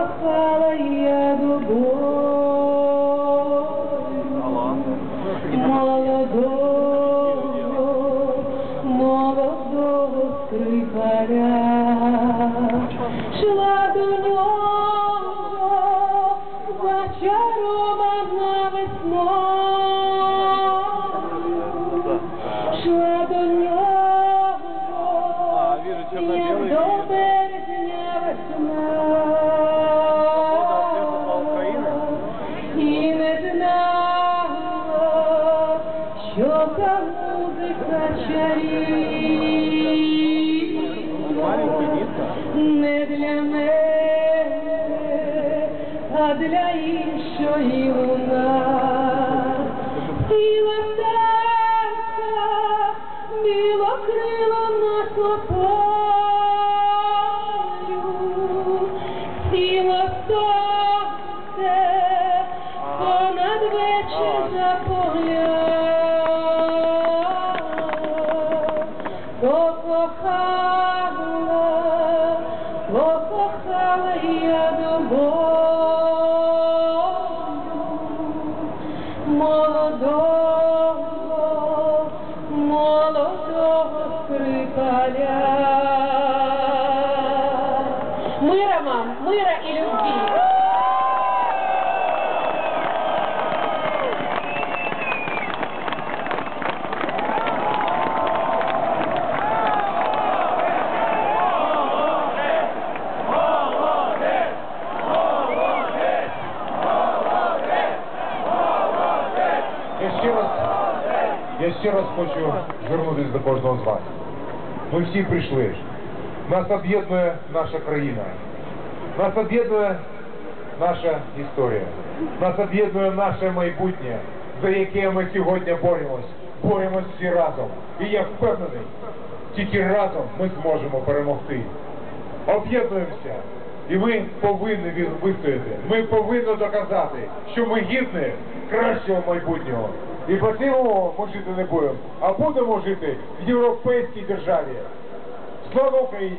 покохала я любов молодого, молодого скрипаря, Шла до нього зачарована весною. Та музика чарівна. Не для мене, а для іншої луна. פחדלה, לא פחדלה ידו בו. молодого, молодого скрипаля. Мира вам, мира и любви. Я ще раз, я ще раз хочу звернутися до кожного з вас. Ми всі прийшли. Нас об'єднує наша країна. Нас об'єднує наша історія. Нас об'єднує наше майбутнє, за яке ми сьогодні боремось. Боремось всі разом. І я впевнений, тільки разом ми зможемо перемогти. Об'єднуємося. І ми повинні вистояти. Ми повинні доказати, що ми гідні кращого майбутнього. І по цьому ми жити не будемо, а будемо жити в європейській державі. Слава Україні!